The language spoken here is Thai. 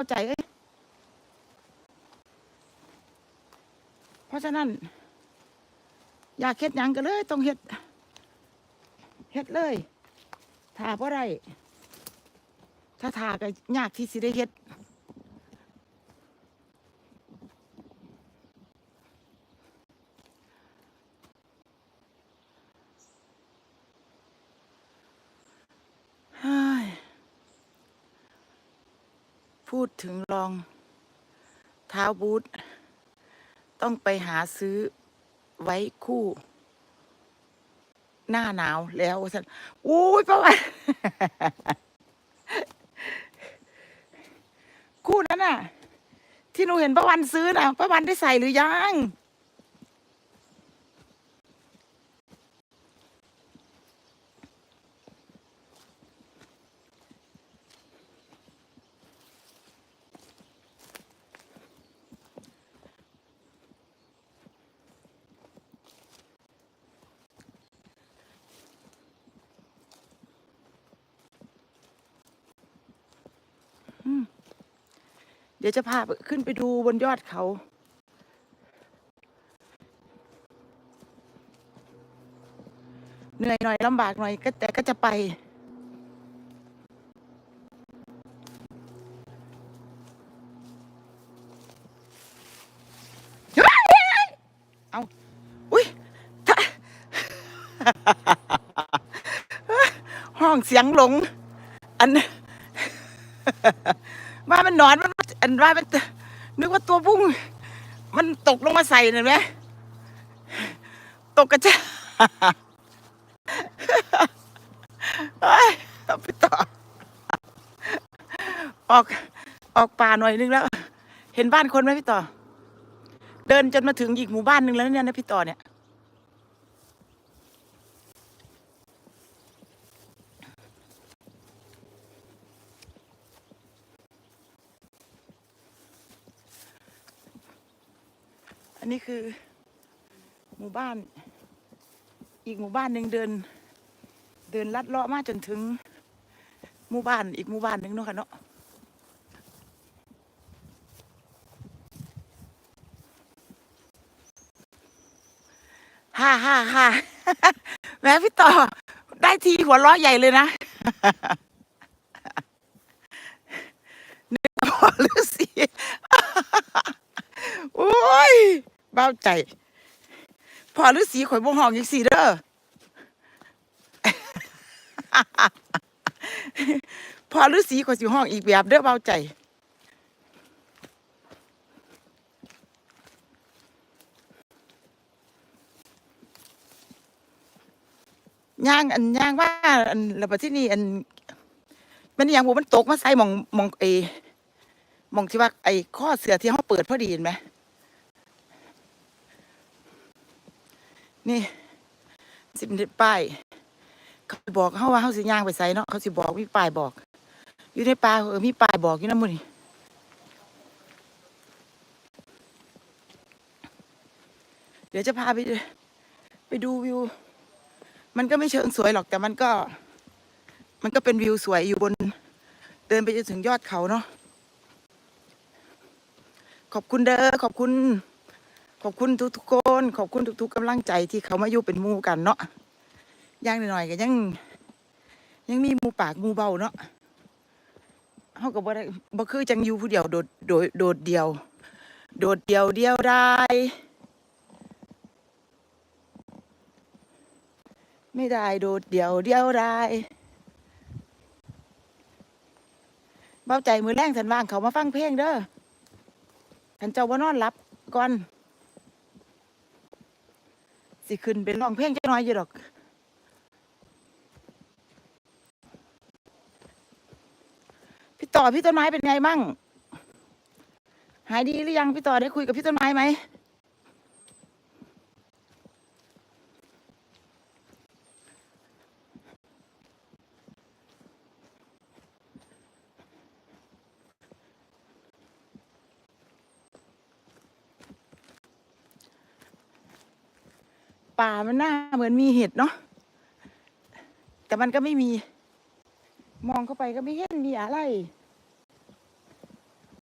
เข้าใจเอ้ยเพราะฉะนั้น อยากเฮ็ดหยังก็เลย ต้องเฮ็ดเฮ็ดเลยถ้าบ่ได้ถ้าทาก็ยากที่สิได้เฮ็ด พูดถึงรองเท้าบูทต้องไปหาซื้อไว้คู่ หน้าหนาวแล้วสันอุ้ยประวันคู่นั้นน่ะ ที่หนูเห็นประวันซื้อน่ะประวันได้ใส่หรือยัง เดี๋ยวจะพาขึ้นไปดูบนยอดเขา เหนื่อยหน่อยลำบากหน่อยก็แต่ก็จะไป เอาอุ้ยห้องเสียงหลง อันว่ามันนอนมัน อันว่ามันนึกว่าตัวบุ้งมันตกลงมาใส่เห็นไหมตกกระจายเฮ้าไปต่อออกออกป่าหน่อยนึงแล้ว เห็นบ้านคนไหมพี่ต่อ เดินจนมาถึงอีกหมู่บ้านหนึ่งแล้วเนี่ยนะพี่ต่อเนี่ย อันนี้คือ หมู่บ้าน อีกหมู่บ้านหนึ่งเดิน เดินลัดเลาะมาจนถึง หมู่บ้านอีกหมู่บ้านหนึ่งเนาะค่ะเนาะฮ่าฮ่าฮ่าแม่พี่ต่อ ได้ทีหัวเราะใหญ่เลยนะเนึกว่าฤาษี โอ้ยเบ้าใจพอฤาษีข่อยบ่ห้องอีกสี่เด้อพอฤาษีข่อยสิห้องอีกแบบเด้อเบ้าใจย่างอันย่างว่าอันแล้วบัดที่นี่อัน มันอย่างบ่มันตกมาใส่มองมองเอมองที่ว่าไอ้ข้อเสือที่เขาเปิดพอดีเห็นไหม นี่สิบเป้ายเขาบอกเขาว่าเขาสิย่างไปใส่เนาะเขาสิบอกมีป้ายบอก อยู่ในป่าเออมีป้ายบอกอยู่นะมึงนี่เดี๋ยวจะพาไปไปดูวิว มันก็ไม่เชิงสวยหรอกแต่มันก็ มันก็เป็นวิวสวยอยู่บน เดินไปจนถึงยอดเขาเนาะขอบคุณเด้อขอบคุณ ขอบคุณทุกๆคน ขอบคุณทุกๆกำลังใจที่เขามาอยู่เป็นมู่กันเนาะย่างหน่อยๆก็ยัง ยังมีมูปากมูเบาเนาะเขาก็บ่ได้บ่คือจังอยู่ผู้เดียวโดดโดดโดดเดียว โดดเดียวเดียวได้ไม่ได้โดดเดียวเดียวได้เบาใจมือแรงสันว่างเขามาฟังเพลงเด้อฉันเจ้าว่านอนหลับก่อน สิขึ้นเป็นร้องเพลงจักหน้อยอยู่ดอกพี่ต่อพี่ต้นไม้เป็นไงมั่งหายดีหรือยังพี่ต่อได้คุยกับพี่ต้นไม้ไหม ป่ามันหน้าเหมือนมีเห็ดเนาะแต่มันก็ไม่มี มองเข้าไปก็ไม่เห็นมีอะไร